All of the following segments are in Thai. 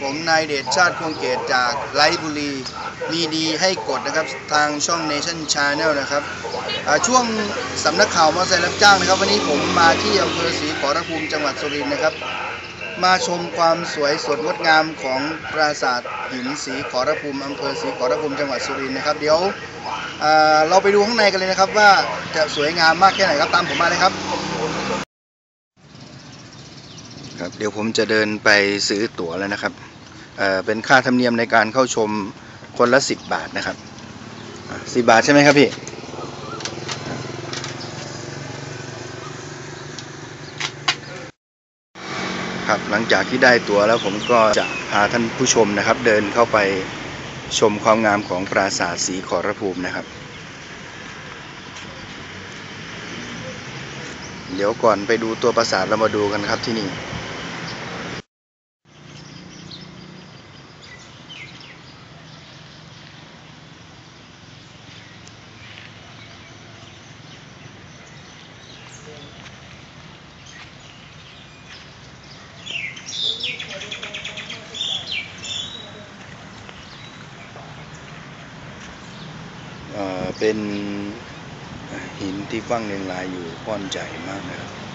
ผมนายเดชชาติคงเกตจากไลฟ์บุรี มีดีให้กดนะครับทางช่อง Nation Channel นะครับช่วงสำนักข่าวมอเตอร์ไซค์รับจ้างนะครับ วันนี้ผมมาที่อำเภอศรีขอรภูมิจังหวัดสุรินทร์นะครับ มาชมความสวยสดงดงามของปราสาทหินศรีขอรภูมิอำเภอศรีขอรภูมิจังหวัดสุรินทร์นะครับ เดี๋ยวเราไปดูข้างในกันเลยนะครับ ว่าจะสวยงามมากแค่ไหนครับตามผมมาเลยครับ ครับเดี๋ยวผมจะเดินไปซื้อตั๋วแล้วนะครับเอ่อเป็นค่าธรรมเนียมในการเข้าชมคนละสิบบาทนะครับสิบบาทใช่ไหมครับพี่ครับหลังจากที่ได้ตั๋วแล้วผมก็จะพาท่านผู้ชมนะครับ เดินเข้าไปชมความงามของปราสาทสีขอรภูมินะครับ เดี๋ยวก่อนไปดูตัวปราสาทเรามาดูกันครับที่นี่ เป็นหินที่ฟังเรียงรายอยู่ก้อนใหญ่มากนะครับ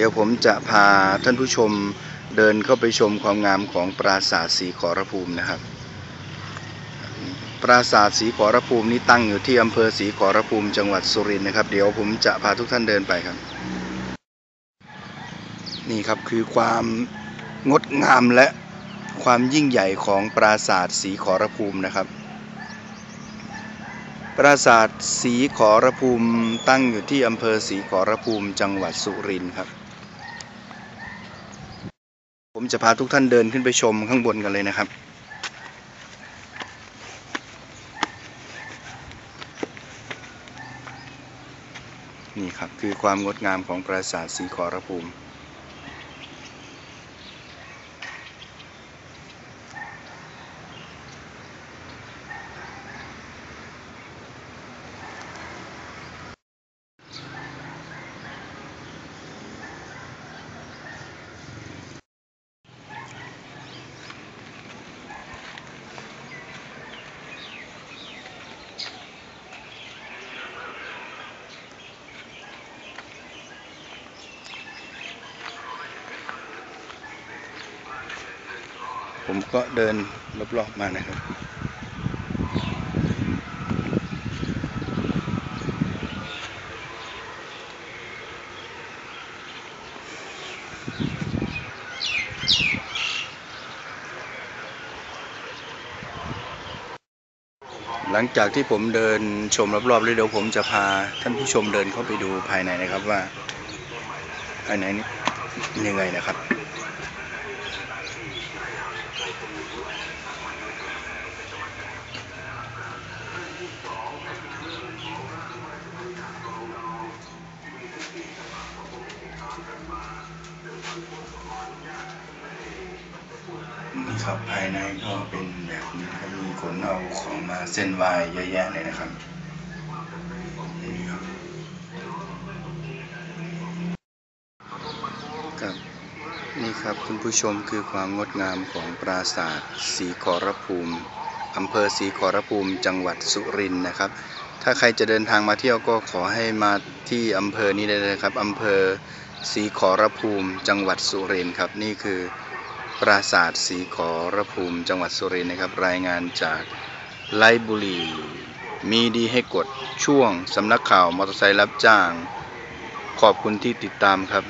ดี๋ยวผมจะพาท่านผู้ชมเดินเข้าไปชมความงามของปราสาทสีขอรภูมินะครับ ปราสาทสีขอรภูมินี้ตั้งอยู่ที่อำเภอสีขอรภูมิจังหวัดสุรินทร์นะครับ เดี๋ยวผมจะพาทุกท่านเดินไปครับ นี่ครับคือความงดงามและความยิ่งใหญ่ของปราสาทสีขอรภูมินะครับ ปราสาทสีขอรภูมิตั้งอยู่ที่อำเภอสีขอรภูมิจังหวัดสุรินทร์ครับ ผมจะพาทุกท่านเดินขึ้นไปชมข้างบนกันเลยนะครับ นี่ครับคือความงดงามของปราสาทสีขอรภูมิ ผมก็เดินรอบๆมานะครับ หลังจากที่ผมเดินชมรอบๆแล้วเดี๋ยวผมจะพาท่านผู้ชมเดินเข้าไปดูภายในนะครับว่าภายในนี้ยังไงนะครับ ครับ ภายในก็เป็นแบบนี้ครับมีขนเอาของมาเส้นไหวเยอะแยะเลยนะครับนี่ครับครับนี่ครับคุณผู้ชมคือความงดงามของปราสาทสีขอรภูมิอำเภอสีขอรภูมิจังหวัดสุรินทร์นะครับ ถ้าใครจะเดินทางมาเที่ยวก็ขอให้มาที่อำเภอนี้ได้เลยครับอำเภอสีขอรภูมิจังหวัดสุรินทร์ครับ นี่คือ ปราสาทสีขอรภูมิจังหวัดสุรินทร์นะครับ รายงานจากไลบุรีมีดีให้กดช่วงสำนักข่าวมอเตอร์ไซค์รับจ้าง ขอบคุณที่ติดตามครับ